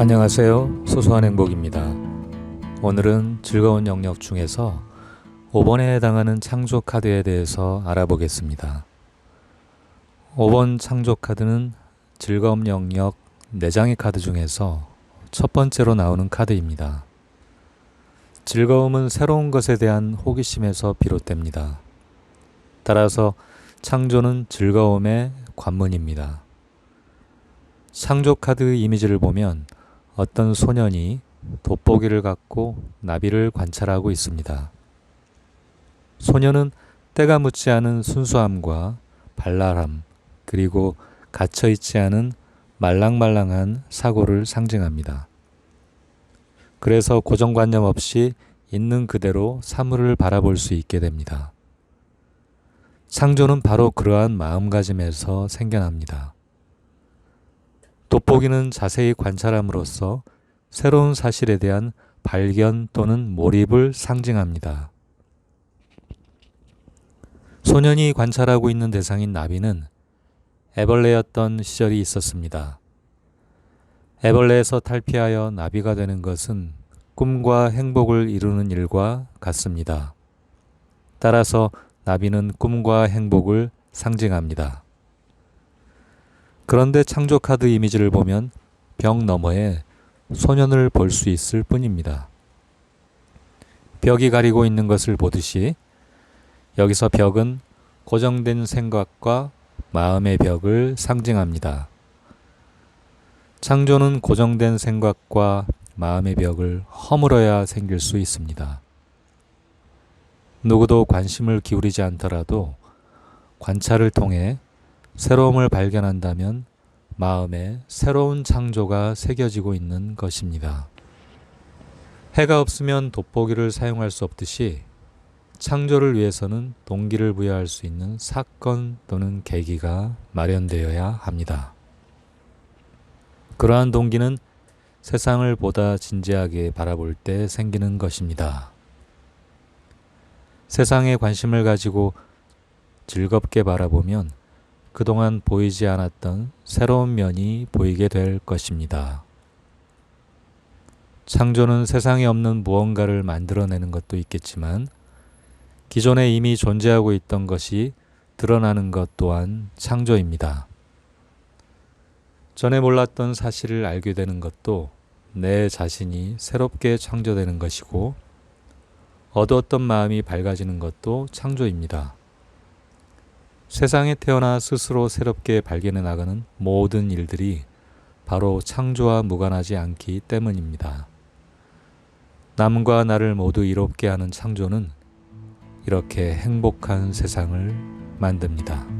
안녕하세요. 소소한 행복입니다. 오늘은 즐거운 영역 중에서 5번에 해당하는 창조 카드에 대해서 알아보겠습니다. 5번 창조 카드는 즐거움 영역 4장의 카드 중에서 첫 번째로 나오는 카드입니다. 즐거움은 새로운 것에 대한 호기심에서 비롯됩니다. 따라서 창조는 즐거움의 관문입니다. 창조 카드 이미지를 보면 어떤 소년이 돋보기를 갖고 나비를 관찰하고 있습니다. 소년은 때가 묻지 않은 순수함과 발랄함, 그리고 갇혀있지 않은 말랑말랑한 사고를 상징합니다. 그래서 고정관념 없이 있는 그대로 사물을 바라볼 수 있게 됩니다. 창조는 바로 그러한 마음가짐에서 생겨납니다. 돋보기는 자세히 관찰함으로써 새로운 사실에 대한 발견 또는 몰입을 상징합니다. 소년이 관찰하고 있는 대상인 나비는 애벌레였던 시절이 있었습니다. 애벌레에서 탈피하여 나비가 되는 것은 꿈과 행복을 이루는 일과 같습니다. 따라서 나비는 꿈과 행복을 상징합니다. 그런데 창조 카드 이미지를 보면 벽 너머에 소년을 볼 수 있을 뿐입니다. 벽이 가리고 있는 것을 보듯이 여기서 벽은 고정된 생각과 마음의 벽을 상징합니다. 창조는 고정된 생각과 마음의 벽을 허물어야 생길 수 있습니다. 누구도 관심을 기울이지 않더라도 관찰을 통해 새로움을 발견한다면 마음에 새로운 창조가 새겨지고 있는 것입니다. 해가 없으면 돋보기를 사용할 수 없듯이 창조를 위해서는 동기를 부여할 수 있는 사건 또는 계기가 마련되어야 합니다. 그러한 동기는 세상을 보다 진지하게 바라볼 때 생기는 것입니다. 세상에 관심을 가지고 즐겁게 바라보면 그동안 보이지 않았던 새로운 면이 보이게 될 것입니다. 창조는 세상에 없는 무언가를 만들어내는 것도 있겠지만 기존에 이미 존재하고 있던 것이 드러나는 것 또한 창조입니다. 전에 몰랐던 사실을 알게 되는 것도 내 자신이 새롭게 창조되는 것이고 어두웠던 마음이 밝아지는 것도 창조입니다. 세상에 태어나 스스로 새롭게 발견해 나가는 모든 일들이 바로 창조와 무관하지 않기 때문입니다. 남과 나를 모두 이롭게 하는 창조는 이렇게 행복한 세상을 만듭니다.